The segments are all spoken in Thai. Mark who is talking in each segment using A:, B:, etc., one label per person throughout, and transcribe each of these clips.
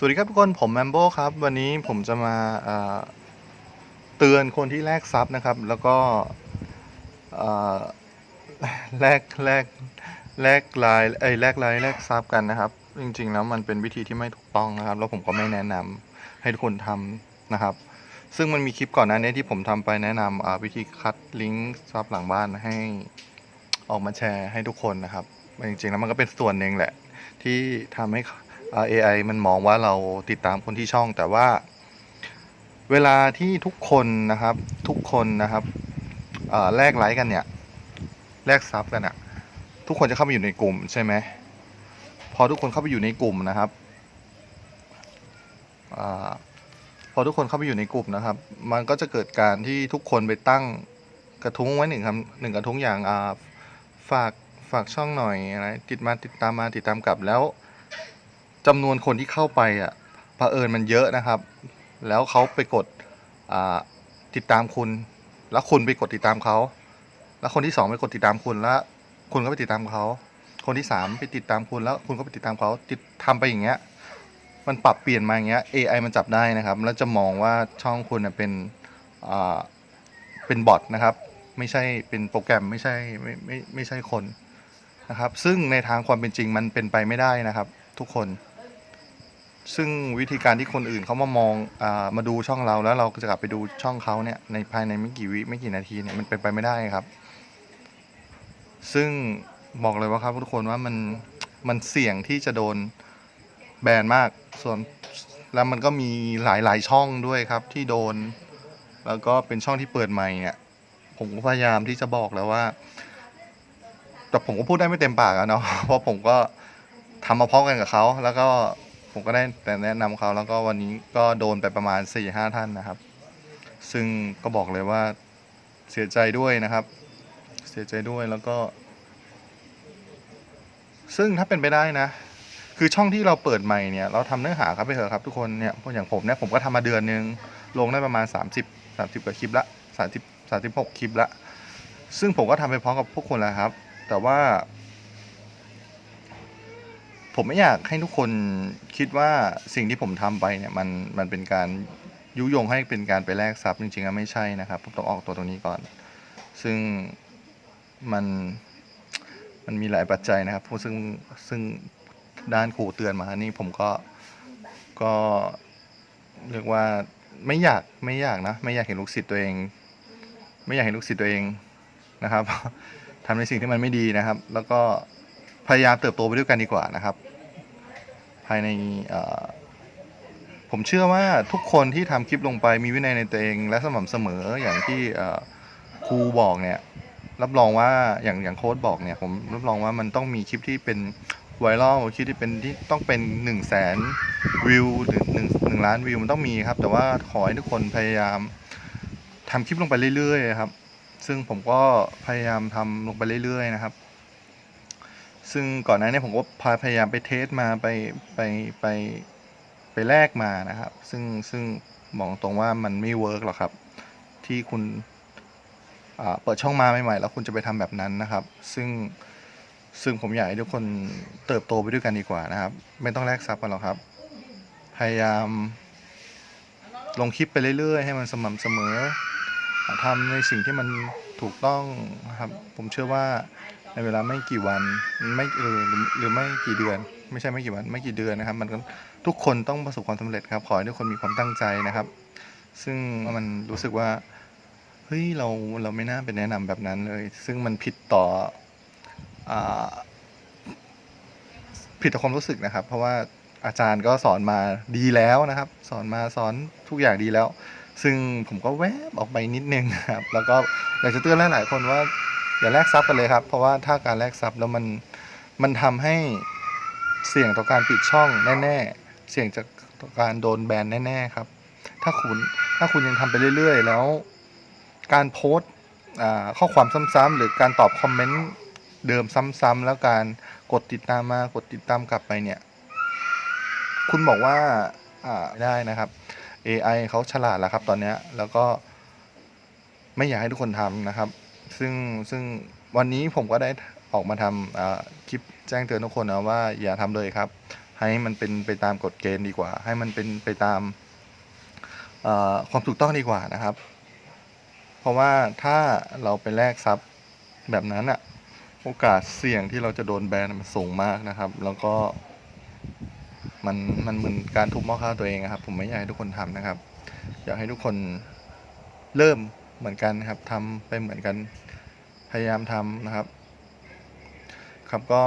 A: สวัสดีครับทุกคนผมแมมโบครับ วันนี้ผมจะมาเตือนคนที่แลกซับนะครับ แล้วก็แลกแลกแลกไลน์เอ้แลกไลน์แลกซับกันนะครับ จริงๆแล้วมันเป็นวิธีที่ไม่ถูกต้องนะครับ แล้วผมก็ไม่แนะนำให้ทุกคนทำนะครับ ซึ่งมันมีคลิปก่อนหน้านี้ที่ผมทำไปแนะนำวิธีคัดลิงก์ซับหลังบ้านให้ออกมาแชร์ให้ทุกคนนะครับจริงๆแล้วมันก็เป็นส่วนหนึ่งแหละที่ทำให้ AI มันมองว่าเราติดตามคนที่ช่องแต่ว่า เวลาที่ทุกคนนะครับทุกคนนะครับแลกไลค์กันเนี่ยแลกซับกันอะทุกคนจะเข้าไปอยู่ในกลุ่มใช่ไหมพอทุกคนเข้าไปอยู่ในกลุ่มนะครับอพอทุกคนเข้าไปอยู่ในกลุ่มนะครับ มันก็จะเกิดการที่ทุกคนไปตั้งกระทุ้งไว้หนึ่งคำหนึ่งกระทุ้งอย่างฝากฝากช่องหน่อยอะไรติดมาติดตามมาติดตามกลับแล้ว จำนวนคนที่เข้าไปอะเผอิญมันเยอะนะครับ แล้วเขาไปกดติดตามคุณ แล้วคุณไปกดติดตามเขา แล้วคนที่สองไปกดติดตามคุณแล้วคุณก็ไปติดตามเขา คนที่สามไปติดตามคุณแล้วคุณก็ไปติดตามเขาติดทำไปอย่างเงี้ย มันปรับเปลี่ยนมาอย่างเงี้ย AI มันจับได้นะครับ แล้วจะมองว่าช่องคุณน่ะเป็นเป็นบอทนะครับ ไม่ใช่เป็นโปรแกรมไม่ใช่ไม่ไม่ไม่ใช่คนนะครับ ซึ่งในทางความเป็นจริงมันเป็นไปไม่ได้นะครับ ทุกคน ซึ่งวิธีการที่คนอื่นเขามามองอามาดูช่องเราแล้วเราก็จะกลับไปดูช่องเขาเนี่ยในภายในไม่กี่วิไม่กี่นาทีเนี่ยมันเป็นไปไม่ได้ครับ ซึ่งบอกเลยว่าครับทุกคนว่ามันมันเสี่ยงที่จะโดนแบนมากส่วนแล้วมันก็มีหลายหลายช่องด้วยครับที่โดน แล้วก็เป็นช่องที่เปิดใหม่เนี่ย ผมก็พยายามที่จะบอกแล้วว่า แต่ผมก็พูดได้ไม่เต็มปากอะเนาะเพราะผมก็ทำมาพร้อมกันกับเขาแล้วก็ ผมก็ได้แต่แนะนำเขาแล้วก็วันนี้ก็โดนไปประมาณ4ี่ห้าท่านนะครับ ซึ่งก็บอกเลยว่าเสียใจด้วยนะครับ เสียใจด้วยแล้วก็ ซึ่งถ้าเป็นไปได้นะ คือช่องที่เราเปิดใหม่เนี่ย เราทำเนื้อหาครับไปเถอะครับทุกคนเนี่ยอย่างผมเนี่ยผมก็ทำมาเดือนนึง ลงได้ประมาณ 30 30กว่าคลิปละ30 36คลิปละซึ่งผมก็ทำไปพร้อมกับพวกคนแล้วครับ แต่ว่า ผมไม่อยากให้ทุกคนคิดว่าสิ่งที่ผมทำไปเนี่ยมันมันเป็นการยุยงให้เป็นการไปแลกทรัพย์จริงๆแล้วไม่ใช่นะครับผมต้องออกตัวตรงนี้ก่อน ซึ่งมันมันมีหลายปัจจัยนะครับซึ่งซึ่งด้านครูเตือนมานี่ผมก็ก็เรียกว่าไม่อยากไม่อยากนะไม่อยากเห็นลูกศิษย์ตัวเอง ไม่อยากเห็นลูกศิษย์ตัวเองนะครับทำในสิ่งที่มันไม่ดีนะครับ แล้วก็พยายามเติบโตไปด้วยกันดีกว่านะครับ ภายในผมเชื่อว่าทุกคนที่ทำคลิปลงไปมีวินัยในตัวเอง และสม่ำเสมออย่างที่ครูบอกเนี่ยรับรองว่าอย่างอย่างโค้ดบอกเนี่ยผมรับรองว่ามันต้องมีคลิปที่เป็นไวรัลคลิปที่เป็นที่ต้องเป็น1นึ่งแสนวิวหรือหนึ่งหนึ่งล้านวิวมันต้องมีครับ แต่ว่าขอให้ทุกคนพยายามทำคลิปลงไปเรื่อยๆครับ ซึ่งผมก็พยายามทำลงไปเรื่อยๆนะครับ ซึ่งก่อนหน้านี้ผมก็พยายามไปเทสมาไปไปไปไปแลกมานะครับ ซึ่งซึ่งบอกตรงว่ามันไม่เวิร์กหรอกครับ ที่คุณอ่าเปิดช่องมาใหม่ๆ แล้วคุณจะไปทำแบบนั้นนะครับ ซึ่งซึ่งผมอยากให้ทุกคนเติบโตไปด้วยกันดีกว่านะครับ ไม่ต้องแลกซับกันหรอกครับ พยายามลงคลิปไปเรื่อยๆ ให้มันสม่ำเสมอทำในสิ่งที่มันถูกต้องนะครับ ผมเชื่อว่า ในเวลาไม่กี่วันไม่หรือหรือไม่กี่เดือน ไม่ใช่ไม่กี่วันไม่กี่เดือนนะครับ มันก็ทุกคนต้องประสบความสำเร็จครับ ขอให้ทุกคนมีความตั้งใจนะครับ ซึ่งมันรู้สึกว่าเฮ้ยเราเราไม่น่าไปแนะนำแบบนั้นเลย ซึ่งมันผิดต่ออผิดต่อความรู้สึกนะครับ เพราะว่าอาจารย์ก็สอนมาดีแล้วนะครับ สอนมาสอนทุกอย่างดีแล้ว ซึ่งผมก็แวบออกไปนิดนึงนะครับ แล้วก็อยากจะเตือนหลายๆคนว่า อย่าแลกทรัพย์กันเลยครับ เพราะว่าถ้าการแลกทรัพย์แล้วมันมันทำให้เสี่ยงต่อการปิดช่องแน่ ๆ เสี่ยงจากต่อการโดนแบนแน่ๆครับ ถ้าคุณถ้าคุณยังทำไปเรื่อย ๆ แล้ว การโพสต์ข้อความซ้ำๆหรือการตอบคอมเมนต์เดิมซ้ำๆแล้วการกดติดตามมากดติดตามกลับไปเนี่ย คุณบอกว่าไม่ได้นะครับ AI เขาฉลาดแล้วครับตอนนี้แล้วก็ไม่อยากให้ทุกคนทำนะครับ ซึ่งซึ่งวันนี้ผมก็ได้ออกมาทำคลิปแจ้งเตือนทุกคนนะว่าอย่าทำเลยครับ ให้มันเป็นไปตามกฎเกณฑ์ดีกว่า ให้มันเป็นไปตามความถูกต้องดีกว่านะครับ เพราะว่าถ้าเราไปแลกทรัพย์แบบนั้นอะโอกาสเสี่ยงที่เราจะโดนแบนมันสูงมากนะครับ แล้วก็มันมันเหมือนการทุบหม้อข้าวตัวเองครับ ผมไม่อยากให้ทุกคนทำนะครับ อยากให้ทุกคนเริ่มเหมือนกันนะครับทำไปเหมือนกัน พยายามทำนะครับ ครับก็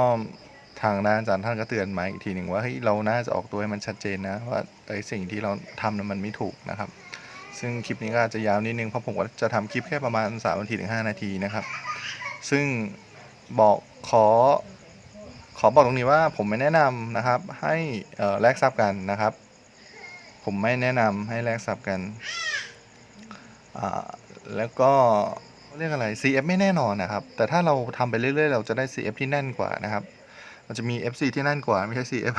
A: ทางด้านอาจารย์ท่านก็เตือนมาอีกทีหนึ่งว่าเฮ้ยเราน่าจะออกตัวให้มันชัดเจนนะว่าไอ้สิ่งที่เราทำนั้นมันไม่ถูกนะครับ ซึ่งคลิปนี้ก็อาจจะยาวนิดนึงเพราะผมก็จะทำคลิปแค่ประมาณ3นาทีถึง5นาทีนะครับ ซึ่งบอกขอขอบอกตรงนี้ว่าผมไม่แนะนำนะครับ ให้แลกทรัพย์กันนะครับ ผมไม่แนะนำให้แลกทรัพย์กันอ่าแล้วก็ เรียกอะไร CF ไม่แน่นอนนะครับ แต่ถ้าเราทำไปเรื่อยๆ เราจะได้ CF ที่แน่นกว่านะครับมันจะมี FC ที่แน่นกว่าไม่ใช่ CF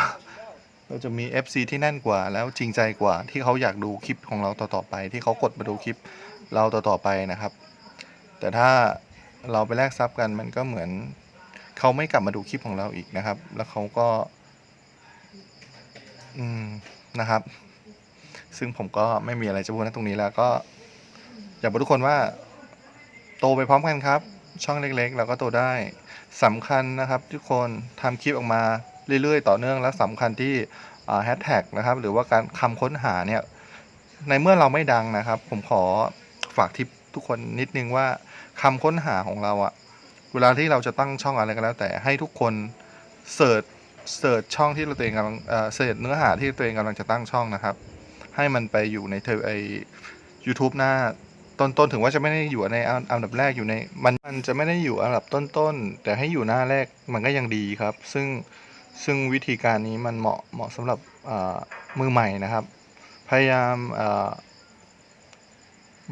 A: เราจะมี FC ที่แน่นกว่า แล้วจริงใจกว่าที่เขาอยากดูคลิปของเราต่อๆไป ที่เขากดมาดูคลิปเราต่อๆไปนะครับ แต่ถ้าเราไปแลกทรัพย์กันมันก็เหมือนเขาไม่กลับมาดูคลิปของเราอีกนะครับ แล้วเขาก็ อืมนะครับ ซึ่งผมก็ไม่มีอะไรจะพูดนะตรงนี้แล้วก็ อยากบอกทุกคนว่า โตไปพร้อมกันครับ ช่องเล็กๆ เราก็โตได้สำคัญนะครับ ทุกคนทำคลิปออกมาเรื่อยๆ ต่อเนื่องและสำคัญที่แฮชแท็กนะครับ หรือว่าการคำค้นหาเนี่ย ในเมื่อเราไม่ดังนะครับ ผมขอฝากทิปทุกคนนิดนึงว่าคำค้นหาของเราอะเวลาที่เราจะตั้งช่องอะไรก็แล้ว แต่ให้ทุกคนเสิร์ชเสิร์ชช่องที่เราตัวเองกำลังเสิร์ชเนื้อหาที่ตัวเองกำลังจะตั้งช่องนะครับ ให้มันไปอยู่ในเทอไอ YouTube หน้า ต้นๆถึงว่าจะไม่ได้อยู่ในอันอันดับแรกอยู่ใน มันมันจะไม่ได้อยู่อันดับต้นๆแต่ให้อยู่หน้าแรกมันก็ยังดีครับ ซึ่งซึ่งวิธีการนี้มันเหมาะเหมาะสำหรับมือใหม่นะครับ พยายาม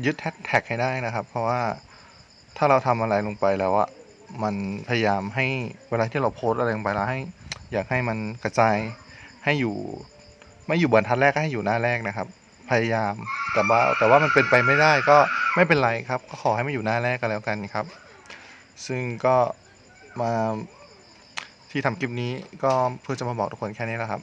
A: ยึดแฮชแท็กให้ได้นะครับ เพราะว่าถ้าเราทำอะไรลงไปแล้วอะมันพยายามให้เวลาที่เราโพสอะไรลงไปแล้วให้อยากให้มันกระจายให้อยู่ไม่อยู่บรรทัดแรกก็ให้อยู่หน้าแรกนะครับ พยายาม แต่ว่าแต่ว่ามันเป็นไปไม่ได้ก็ไม่เป็นไรครับ ก็ขอให้มาอยู่หน้าแรกกันแล้วกันครับ ซึ่งก็มาที่ทำคลิปนี้ก็เพื่อจะมาบอกทุกคนแค่นี้แหละครับ